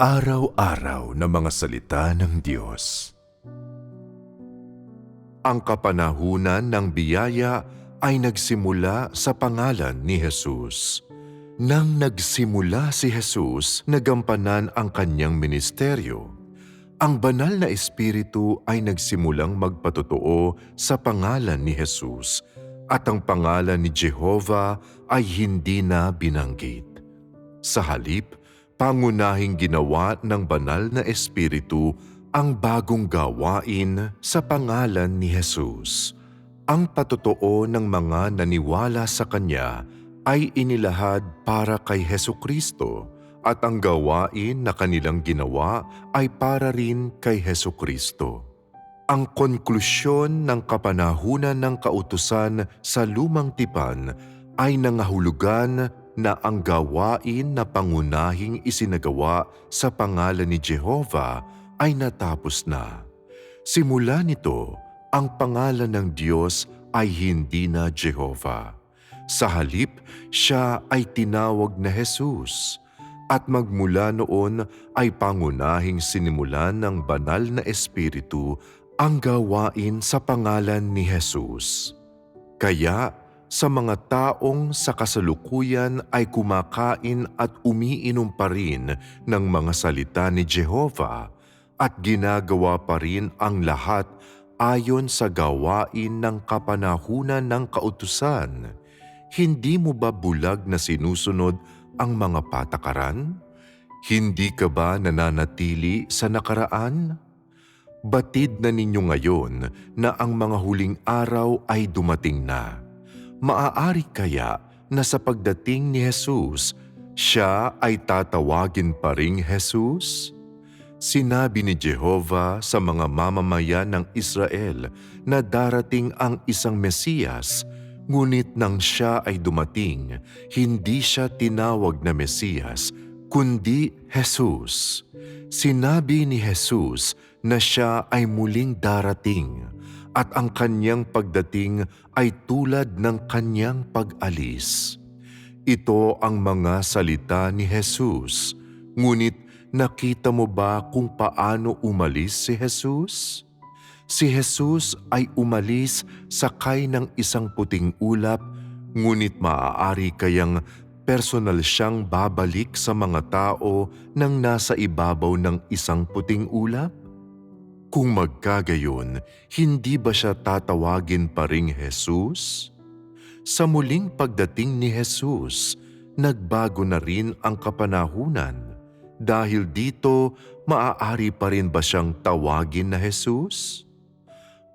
Araw-araw na mga salita ng Diyos. Ang kapanahunan ng biyaya ay nagsimula sa pangalan ni Jesus. Nang nagsimula si Jesus, nagampanan ang kanyang ministeryo. Ang banal na espiritu ay nagsimulang magpatotoo sa pangalan ni Jesus at ang pangalan ni Jehovah ay hindi na binanggit. Sa halip, pangunahing ginawa ng banal na espiritu ang bagong gawain sa pangalan ni Jesus. Ang patotoo ng mga naniwala sa Kanya ay inilahad para kay Heso Kristo at ang gawain na kanilang ginawa ay para rin kay Heso Kristo. Ang konklusyon ng kapanahunan ng kautusan sa lumang tipan ay nangahulugan na ang gawain na pangunahing isinagawa sa pangalan ni Jehovah ay natapos na. Simula nito, ang pangalan ng Diyos ay hindi na Jehovah. Sa halip, siya ay tinawag na Jesus. At magmula noon ay pangunahing sinimulan ng banal na espiritu ang gawain sa pangalan ni Jesus. Kaya sa mga taong sa kasalukuyan ay kumakain at umiinom pa rin ng mga salita ni Jehovah at ginagawa pa rin ang lahat ayon sa gawain ng kapanahunan ng kautusan. Hindi mo ba bulag na sinusunod ang mga patakaran? Hindi ka ba nananatili sa nakaraan? Batid na ninyo ngayon na ang mga huling araw ay dumating na. Maaari kaya na sa pagdating ni Jesus, siya ay tatawagin pa ring Jesus? Sinabi ni Jehovah sa mga mamamayan ng Israel na darating ang isang Mesiyas Ngunit nang siya ay dumating, hindi siya tinawag na Mesiyas, kundi Jesus. Sinabi ni Jesus na siya ay muling darating at ang kanyang pagdating ay tulad ng kanyang pag-alis. Ito ang mga salita ni Jesus. Ngunit nakita mo ba kung paano umalis si Jesus? Si Jesus ay umalis sakay ng isang puting ulap, ngunit maaari kayang personal siyang babalik sa mga tao nang nasa ibabaw ng isang puting ulap? Kung magkagayon, hindi ba siya tatawagin pa ring Jesus? Sa muling pagdating ni Jesus, nagbago na rin ang kapanahunan. Dahil dito, maaari pa rin ba siyang tawagin na Jesus?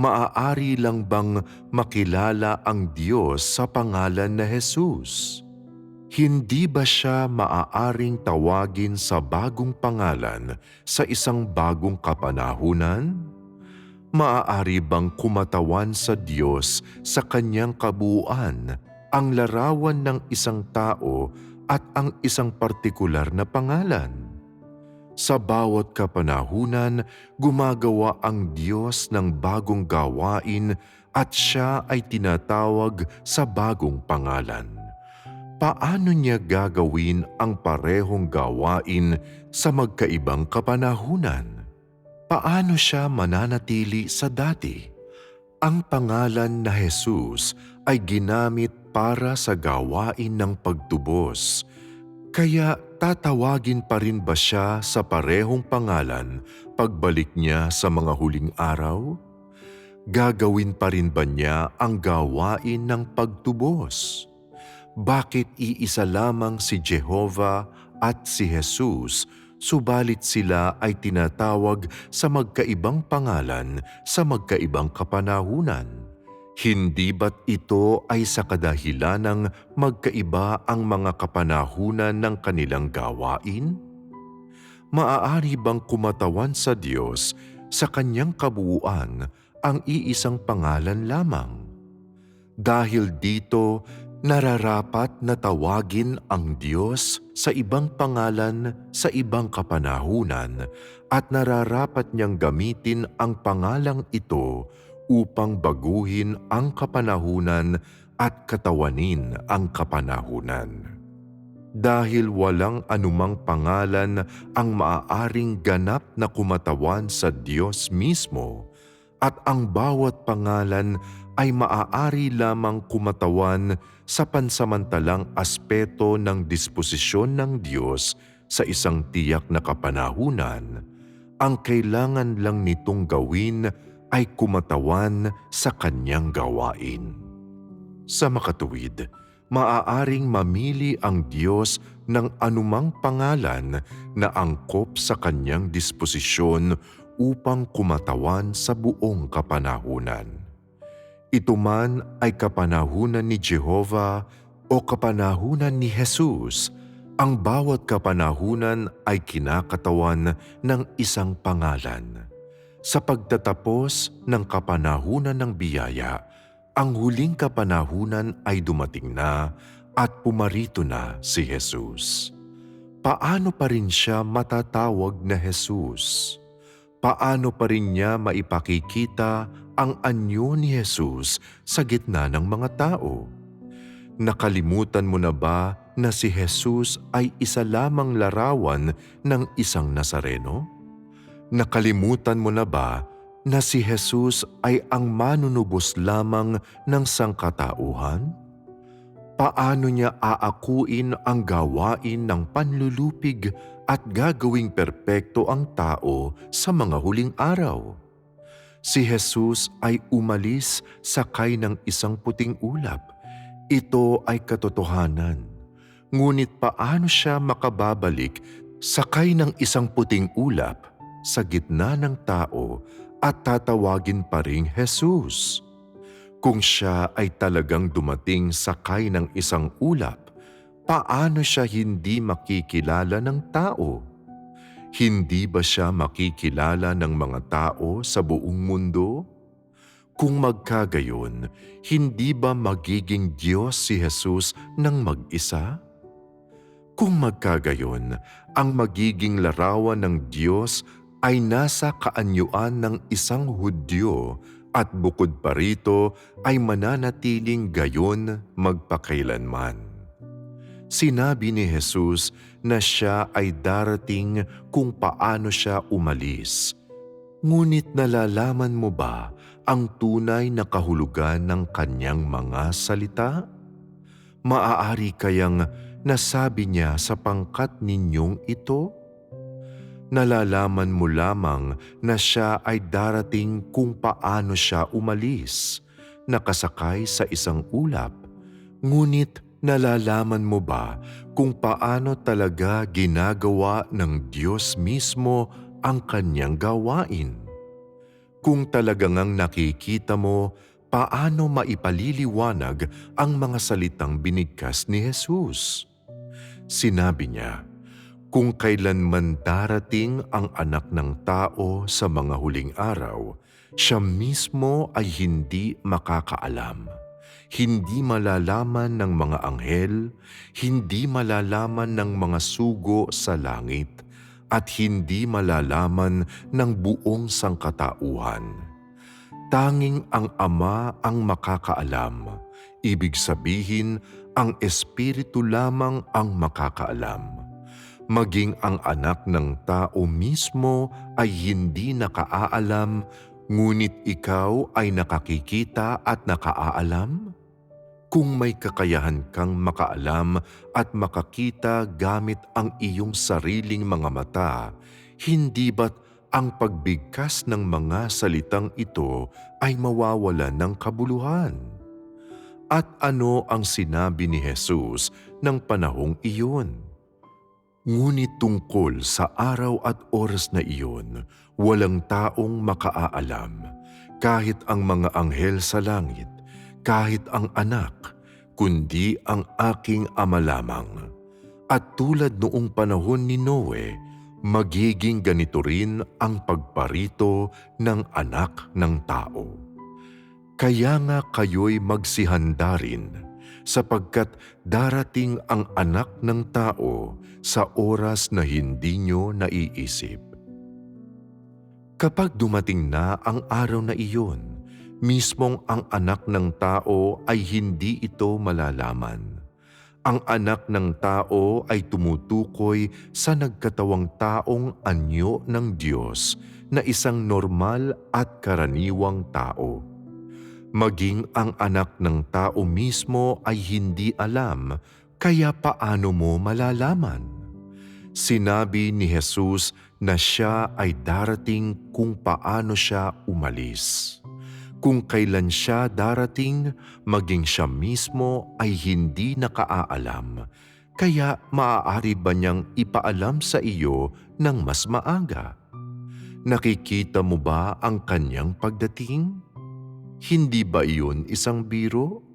maaari lang bang makilala ang Diyos sa pangalan na Jesus? Hindi ba siya maaaring tawagin sa bagong pangalan sa isang bagong kapanahunan? Maaari bang kumatawan sa Diyos sa kanyang kabuuan ang larawan ng isang tao at ang isang partikular na pangalan? Sa bawat kapanahunan, gumagawa ang Diyos ng bagong gawain at siya ay tinatawag sa bagong pangalan. Paano niya gagawin ang parehong gawain sa magkaibang kapanahunan? Paano siya mananatili sa dati? Ang pangalan na Jesus ay ginamit para sa gawain ng pagtubos. Kaya tatawagin pa rin ba siya sa parehong pangalan pagbalik niya sa mga huling araw? Gagawin pa rin ba niya ang gawain ng pagtubos? Bakit iisa lamang si Jehovah at si Jesus subalit sila ay tinatawag sa magkaibang pangalan sa magkaibang kapanahunan? Hindi ba't ito ay sa kadahilan ng magkaiba ang mga kapanahunan ng kanilang gawain? Maaari bang kumatawan sa Diyos sa kanyang kabuuan ang iisang pangalan lamang? Dahil dito, nararapat na tawagin ang Diyos sa ibang pangalan sa ibang kapanahunan at nararapat niyang gamitin ang pangalang ito upang baguhin ang kapanahunan at katawanin ang kapanahunan. dahil walang anumang pangalan ang maaaring ganap na kumatawan sa Diyos mismo at ang bawat pangalan ay maaari lamang kumatawan sa pansamantalang aspeto ng disposisyon ng Diyos sa isang tiyak na kapanahunan, ang kailangan lang nitong gawin ay kumatawan sa kanyang gawain. Sa makatuwid, maaaring mamili ang Diyos ng anumang pangalan na angkop sa kanyang disposisyon upang kumatawan sa buong kapanahunan. Ito man ay kapanahunan ni Jehova o kapanahunan ni Jesus, ang bawat kapanahunan ay kinakatawan ng isang pangalan. Sa pagtatapos ng kapanahunan ng biyaya, ang huling kapanahunan ay dumating na at pumarito na si Jesus. Paano pa rin siya matatawag na Jesus? Paano pa rin niya maipakikita ang anyo ni Jesus sa gitna ng mga tao? Nakalimutan mo na ba na si Jesus ay isa lamang larawan ng isang Nazareno? Nakalimutan mo na ba na si Jesus ay ang manunubos lamang ng sangkatauhan? Paano niya aakuin ang gawain ng panlulupig at gagawing perpekto ang tao sa mga huling araw? Si Jesus ay umalis sakay ng isang puting ulap. Ito ay katotohanan. Ngunit paano siya makababalik sakay ng isang puting ulap sa gitna ng tao at tatawagin pa ring Jesus? Kung siya ay talagang dumating sakay ng isang ulap, paano siya hindi makikilala ng tao? Hindi ba siya makikilala ng mga tao sa buong mundo? Kung magkagayon, hindi ba magiging Diyos si Jesus ng mag-isa? Kung magkagayon, ang magiging larawan ng Diyos ay nasa kaanyuan ng isang Hudyo at bukod pa rito ay mananatiling gayon magpakailanman. Sinabi ni Jesus na siya ay darating kung paano siya umalis. Ngunit nalalaman mo ba ang tunay na kahulugan ng kanyang mga salita? Maaari kayang nasabi niya sa pangkat ninyong ito? Nalalaman mo lamang na siya ay darating kung paano siya umalis, nakasakay sa isang ulap. Ngunit nalalaman mo ba kung paano talaga ginagawa ng Diyos mismo ang kanyang gawain? Kung talagang ang nakikita mo paano maipaliliwanag ang mga salitang binigkas ni Jesus. Sinabi niya, kung kailanman darating ang anak ng tao sa mga huling araw, siya mismo ay hindi makakaalam. Hindi malalaman ng mga anghel, hindi malalaman ng mga sugo sa langit, at hindi malalaman ng buong sangkatauhan. Tanging ang Ama ang makakaalam. Ibig sabihin, ang Espiritu lamang ang makakaalam maging ang anak ng tao mismo ay hindi nakaaalam, ngunit ikaw ay nakakikita at nakaaalam? Kung may kakayahan kang makaalam at makakita gamit ang iyong sariling mga mata, hindi ba't ang pagbigkas ng mga salitang ito ay mawawala ng kabuluhan? At ano ang sinabi ni Jesus ng panahong iyon? Ngunit tungkol sa araw at oras na iyon, walang taong makaaalam, kahit ang mga anghel sa langit, kahit ang anak, kundi ang aking ama lamang. At tulad noong panahon ni Noe, magiging ganito rin ang pagparito ng anak ng tao. Kaya nga kayo'y magsihanda rin sapagkat darating ang anak ng tao sa oras na hindi nyo naiisip. Kapag dumating na ang araw na iyon, mismong ang anak ng tao ay hindi ito malalaman. Ang anak ng tao ay tumutukoy sa nagkatawang taong anyo ng Diyos na isang normal at karaniwang tao. Maging ang anak ng tao mismo ay hindi alam, kaya paano mo malalaman? Sinabi ni Jesus na siya ay darating kung paano siya umalis. Kung kailan siya darating, maging siya mismo ay hindi nakaalam. Kaya maaari ba niyang ipaalam sa iyo ng mas maaga? Nakikita mo ba ang kanyang pagdating? Hindi ba iyon isang biro?